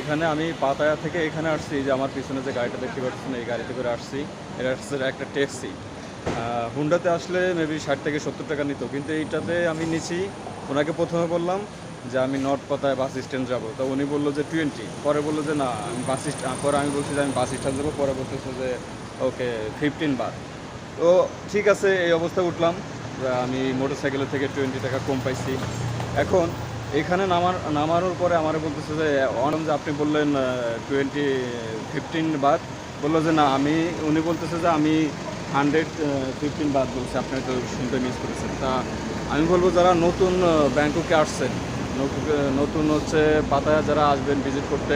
এখানে আমি পাতায়া থেকে এখানে আসছি যে আমার পিছনে যে গাড়িটা দেখতে পাচ্ছেন, এই গাড়িতে করে আসছি। এটা হচ্ছে একটা ট্যাক্সি। হুন্ডাতে আসলে মেবি ষাট থেকে সত্তর টাকা নিত, কিন্তু এইটাতে আমি নিছি, ওনাকে প্রথমে বললাম যে আমি নর্থ পাতায় বাস স্ট্যান্ড যাব। তো উনি বলল যে টোয়েন্টি, পরে বলল যে না, আমি বাস স্ট্যান্ড পরে আমি বলছি যে আমি বাস স্ট্যান্ড যাব, পরে বলতেছে যে, ওকে ফিফটিন বার। তো ঠিক আছে, এই অবস্থায় উঠলাম। আমি মোটর সাইকেলের থেকে টোয়েন্টি টাকা কম পাইছি। এখন এখানে নামার নামানোর পরে আমার বলতেছে যে, অনম যে আপনি বললেন টোয়েন্টি ফিফটিন বার বলল যে, না, আমি উনি বলতেছে যে, আমি হান্ড্রেড ফিফটিন বাদ বলছি, আপনি তো শুনতে মিস করেছেন। তা আমি বলব, যারা নতুন ব্যাংককে আসছেন, নতুন- হচ্ছে পাতায় যারা আসবেন ভিজিট করতে,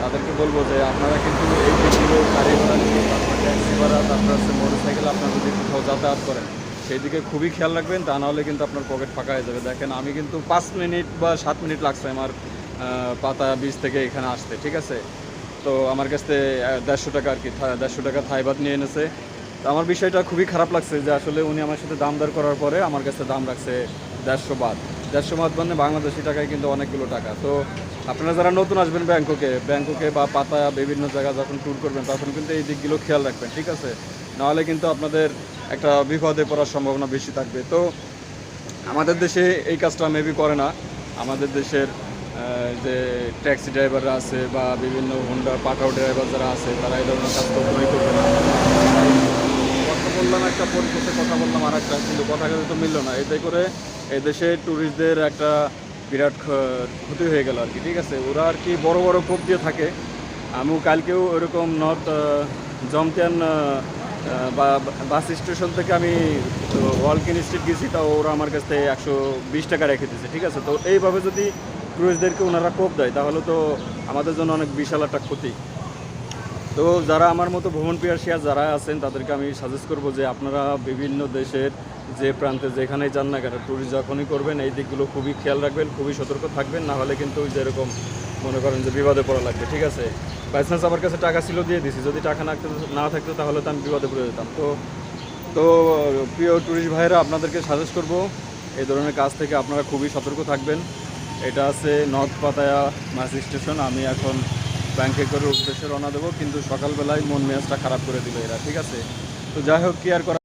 তাদেরকে বলব যে, আপনারা কিন্তু এই ট্যাক্সি ভাড়া তারপর হচ্ছে মোটর সাইকেল আপনারা যদি কোথাও যাতায়াত করেন সেই দিকে খুবই খেয়াল রাখবেন, তা নাহলে কিন্তু আপনার পকেট ফাঁকা হয়ে যাবে। দেখেন, আমি কিন্তু পাঁচ মিনিট বা সাত মিনিট লাগছে আমার পাতা বীজ থেকে এখানে আসতে, ঠিক আছে? তো আমার কাছে দেড়শো টাকা আর কি দেড়শো টাকা থাইবাদ নিয়ে এনেছে। তো আমার বিষয়টা খুবই খারাপ লাগছে যে আসলে উনি আমার সাথে দাম দর করার পরে আমার কাছে দাম রাখছে দেড়শো বাদ দেড়শো বাদ মানে বাংলাদেশি টাকায় কিন্তু অনেকগুলো টাকা। তো আপনারা যারা নতুন আসবেন ব্যাংককে ব্যাংককে বা পাতা বিভিন্ন জায়গা যখন ট্যুর করবেন, তখন কিন্তু এই দিকগুলো খেয়াল রাখবেন, ঠিক আছে? নাহলে কিন্তু আপনাদের একটা বিপদে পড়ার সম্ভাবনা বেশি থাকবে। তো আমাদের দেশে এই কাজটা মেবি করে না। আমাদের দেশের যে ট্যাক্সি ড্রাইভাররা আছে বা বিভিন্ন হোন্ডা পাঠাও ড্রাইভার যারা আছে, তারা এই ধরনের কাজ কখনোই করবে না। কথা বললাম একটা পরিশেষে কথা বললাম আর একটা কিন্তু কথা কিন্তু মিললো না। এতে করে এই দেশে ট্যুরিস্টদের একটা বিরাট ক্ষতি হয়ে গেল আর কি, ঠিক আছে? ওরা আর কি বড় বড় কোপ দিয়ে থাকে। আমিও কালকেও ওরকম নর্থ জমতিয়ান বা বাস স্টেশন থেকে আমি ওয়ালকিন স্ট্রিট গেছি তাও ওরা আমার কাছ থেকে একশো বিশ টাকা রেখে দিয়েছে, ঠিক আছে? তো এইভাবে যদি ট্যুরিস্টদেরকে ওনারা কোপ দেয়, তাহলে তো আমাদের জন্য অনেক বিশাল একটা ক্ষতি। তো যারা আমার মতো ভ্রমণ পিয়াসিয়া যারা আছেন, তাদেরকে আমি সাজেস্ট করব যে আপনারা বিভিন্ন দেশের যে প্রান্তে যেখানেই যান না কেন ট্যুরিস্ট যখনই করবেন, এই দিকগুলো খুবই খেয়াল রাখবেন, খুবই সতর্ক থাকবেন, না হলে কিন্তু যেরকম মনে করেন যে বিবাদে পড়া লাগবে, ঠিক আছে? বাইচান্স আমার কাছে টাকা ছিল, দিয়ে দিছি। যদি টাকা না না থাকতো, তাহলে তো আমি বিপদে পড়ে যেতাম। তো তো, প্রিয় ট্যুরিস্ট ভাইরা আপনাদেরকে সাজেস্ট করব, এই ধরনের কাজ থেকে আপনারা খুবই সতর্ক থাকবেন। এটা আছে নর্থ পাতায়া মাস স্টেশন আমি এখন ব্যাংকে করে উদ্দেশ্যে রওনা দেবো, কিন্তু সকালবেলায় মন মেজাজটা খারাপ করে দিল এরা, ঠিক আছে? তো যাই হোক, কি আর করা